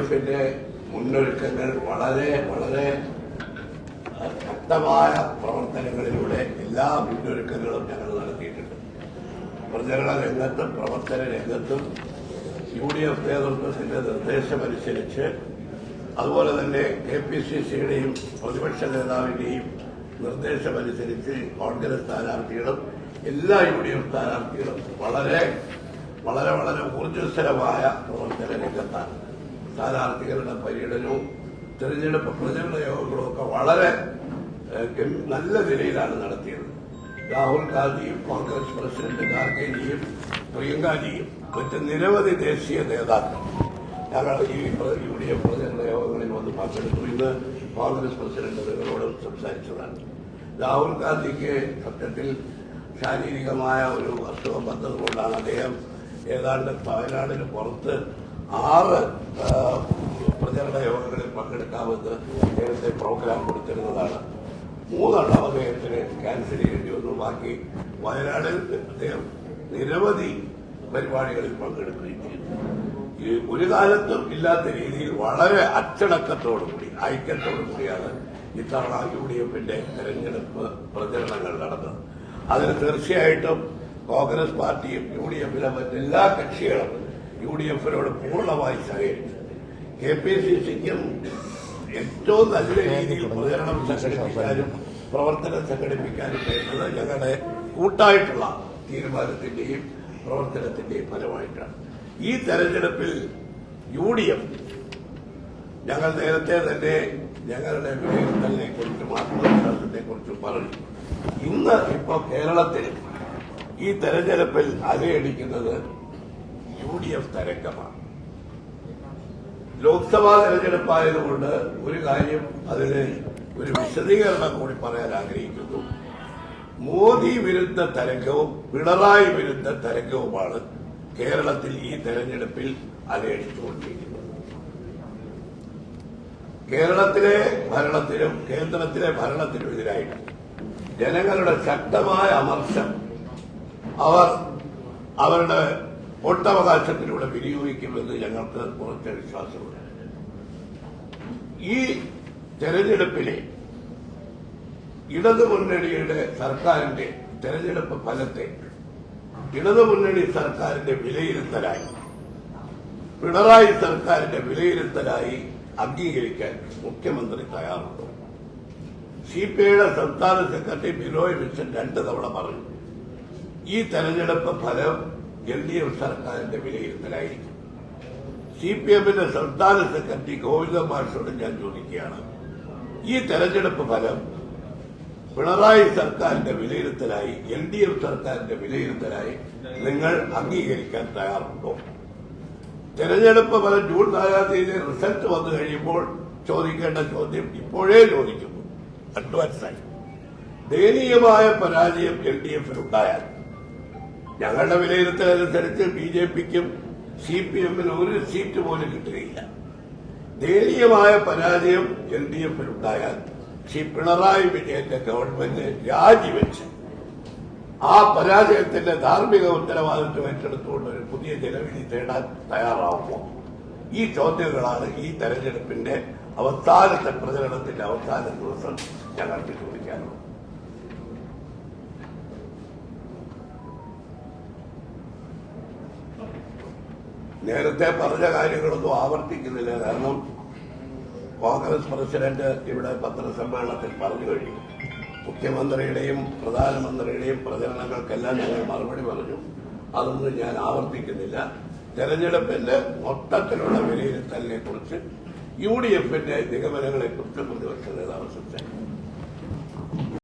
എഫിന്റെ മുന്നൊരുക്കങ്ങൾ വളരെ വളരെ ശക്തമായ പ്രവർത്തനങ്ങളിലൂടെ എല്ലാ മുന്നൊരുക്കങ്ങളും ഞങ്ങൾ നടത്തിയിട്ടുണ്ട്. പ്രചരണ രംഗത്തും പ്രവർത്തന രംഗത്തും യു ഡി എഫ് നേതൃത്വത്തിന്റെ നിർദ്ദേശമനുസരിച്ച് അതുപോലെ തന്നെ കെ പി സി സിയുടെയും പ്രതിപക്ഷ നേതാവിന്റെയും നിർദ്ദേശമനുസരിച്ച് കോൺഗ്രസ് സ്ഥാനാർത്ഥികളും എല്ലാ യു ഡി എഫ് സ്ഥാനാർത്ഥികളും വളരെ വളരെ വളരെ ഊർജസ്വലമായ പ്രവർത്തന രംഗത്താണ്. സ്ഥാനാർത്ഥികളുടെ പര്യടനവും തെരഞ്ഞെടുപ്പ് പ്രചരണ യോഗങ്ങളും ഒക്കെ വളരെ നല്ല നിലയിലാണ് നടത്തിയത്. രാഹുൽ ഗാന്ധിയും കോൺഗ്രസ് പ്രസിഡന്റ് ഖാർഗെജിയും പ്രിയങ്കാജിയും മറ്റ് നിരവധി ദേശീയ നേതാക്കൾ ഞങ്ങൾ ഈ യു ഡി എഫ് പ്രചരണ യോഗങ്ങളിൽ വന്ന് പങ്കെടുത്തു. ഇന്ന് കോൺഗ്രസ് പ്രസിഡന്റ് നിങ്ങളോട് സംസാരിച്ചതാണ്. രാഹുൽ ഗാന്ധിക്ക് സത്യത്തിൽ ശാരീരികമായ ഒരു അസുഖം വന്നതുകൊണ്ടാണ് അദ്ദേഹം ഏതാണ്ട് വയനാടിന് പുറത്ത് ആറ് പ്രചരണ യോഗങ്ങളിൽ പങ്കെടുക്കാമെന്ന് നേരത്തെ പ്രോഗ്രാം കൊടുത്തിരുന്നതാണ്. മൂന്നെണ്ണം അദ്ദേഹത്തിന് ക്യാൻസൽ ചെയ്യേണ്ടി വന്നു. ബാക്കി വയനാടിൽ അദ്ദേഹം നിരവധി പരിപാടികളിൽ പങ്കെടുക്കുകയും ചെയ്തു. ഒരു കാലത്തും ഇല്ലാത്ത രീതിയിൽ വളരെ അച്ചടക്കത്തോടുകൂടി ഐക്യത്തോടുകൂടിയാണ് ഇത്തവണ യു ഡി എഫിന്റെ തെരഞ്ഞെടുപ്പ് പ്രചരണങ്ങൾ നടന്നത്. അതിന് തീർച്ചയായിട്ടും കോൺഗ്രസ് പാർട്ടിയും യു ഡി എഫിലെ മറ്റെല്ലാ കക്ഷികളും യു ഡി എഫിനോട് പൂർണമായി സഹകരിച്ചു കെ പി സി സിക്കും ഏറ്റവും നല്ല രീതിയിൽ പ്രചരണം സംഘടിപ്പിക്കാനും പ്രവർത്തനം സംഘടിപ്പിക്കാനും വേണ്ടത് ഞങ്ങളുടെ കൂട്ടായിട്ടുള്ള തീരുമാനത്തിന്റെയും പ്രവർത്തനത്തിന്റെയും ഫലമായിട്ടാണ്. ഈ തെരഞ്ഞെടുപ്പിൽ യു ഡി എഫ് ഞങ്ങൾ നേരത്തെ തന്നെ ഞങ്ങളുടെ വിലയിരുത്തലിനെ കുറിച്ചും ആത്മവിശ്വാസത്തെ കുറിച്ചും പറഞ്ഞു. ഇന്ന് ഇപ്പോ കേരളത്തിൽ ഈ തെരഞ്ഞെടുപ്പിൽ അലയടിക്കുന്നത് യു എഫ് തരംഗമാണ്. ലോക്സഭാ തെരഞ്ഞെടുപ്പായതുകൊണ്ട് ഒരു കാര്യം അതിന് ഒരു വിശദീകരണം കൂടി പറയാൻ ആഗ്രഹിക്കുന്നു. മോദി വിരുദ്ധ തരംഗവും പിണറായി വിരുദ്ധ തരംഗവുമാണ് കേരളത്തിൽ ഈ തെരഞ്ഞെടുപ്പിൽ അലയടിച്ചുകൊണ്ടിരിക്കുന്നത്. കേരളത്തിലെ ഭരണത്തിനും കേന്ദ്രത്തിലെ ഭരണത്തിനും എതിരായിട്ട് ജനങ്ങളുടെ ശക്തമായ അമർശം അവർ അവരുടെ വോട്ടവകാശത്തിലൂടെ വിനിയോഗിക്കുമെന്ന് ഞങ്ങൾക്ക് ഉറച്ച വിശ്വാസമുണ്ട്. ഈ തെരഞ്ഞെടുപ്പിലെ ഇടതുമുന്നണിയുടെ സർക്കാരിന്റെ തെരഞ്ഞെടുപ്പ് ഫലത്തെ ഇടതു മുന്നണി സർക്കാരിന്റെ വിലയിരുത്തലായി പിണറായി സർക്കാരിന്റെ വിലയിരുത്തലായി അംഗീകരിക്കാൻ മുഖ്യമന്ത്രി തയ്യാറുണ്ടോ. സി പി ഐയുടെ സംസ്ഥാന സെക്രട്ടറി ബിനോയ് വിശ്വൻ രണ്ട് തവണ പറഞ്ഞു ഈ തെരഞ്ഞെടുപ്പ് ഫലം എൽ ഡി എഫ് സർക്കാരിന്റെ വിലയിരുത്തലായിരിക്കും സി പി എമ്മിന്റെ സംസ്ഥാന സെക്രട്ടറി ഗോവിന്ദ മാഷോട് ഞാൻ ചോദിക്കുകയാണ്. ഈ തെരഞ്ഞെടുപ്പ് ഫലം പിണറായി സർക്കാരിന്റെ വിലയിരുത്തലായി എൽ ഡി എഫ് സർക്കാരിന്റെ വിലയിരുത്തലായി നിങ്ങൾ അംഗീകരിക്കാൻ തയ്യാറുണ്ടോ? തെരഞ്ഞെടുപ്പ് ഫലം ജൂൺ നാലാം തീയതി റിസൾട്ട് വന്നു കഴിയുമ്പോൾ ചോദിക്കേണ്ട ചോദ്യം ഇപ്പോഴേ ചോദിക്കുന്നു. അഡ്വാൻസായി. ദയനീയമായ പരാജയം എൽ ഡി എഫിനുണ്ടായാൽ ഞങ്ങളുടെ വിലയിരുത്തൽ അനുസരിച്ച് ബി ജെ പിക്കും സി പി എമ്മിന് ഒരു സീറ്റ് പോലും കിട്ടുകയില്ല. ദയനീയമായ പരാജയം എൽ ഡി എഫിനുണ്ടായാൽ ശ്രീ പിണറായി വിജയന്റെ ഗവൺമെന്റ് രാജിവെച്ച് ആ പരാജയത്തിന്റെ ധാർമ്മിക ഉത്തരവാദിത്വം ഏറ്റെടുത്തുകൊണ്ട് ഒരു പുതിയ ജനവിധി തേടാൻ തയ്യാറാവുമോ? ഈ ചോദ്യങ്ങളാണ് ഈ തെരഞ്ഞെടുപ്പിന്റെ അവസാനത്തെ പ്രചരണത്തിന്റെ അവസാന ദിവസം ഞങ്ങൾക്ക് ചോദിക്കാനുള്ളത്. നേരത്തെ പറഞ്ഞ കാര്യങ്ങളൊന്നും ആവർത്തിക്കുന്നില്ല. കാരണം കോൺഗ്രസ് പ്രസിഡന്റ് ഇവിടെ പത്രസമ്മേളനത്തിൽ പറഞ്ഞു കഴിഞ്ഞു. മുഖ്യമന്ത്രിയുടെയും പ്രധാനമന്ത്രിയുടെയും പ്രചരണങ്ങൾക്കെല്ലാം ഞങ്ങൾ മറുപടി പറഞ്ഞു. അതൊന്നും ഞാൻ ആവർത്തിക്കുന്നില്ല. തെരഞ്ഞെടുപ്പിന്റെ മൊത്തത്തിലുള്ള വിലയിരുത്തലിനെ കുറിച്ച് യു ഡി എഫിന്റെ നിഗമനങ്ങളെ കുറിച്ച് പ്രതിപക്ഷ നേതാവ് സംസാരിക്കും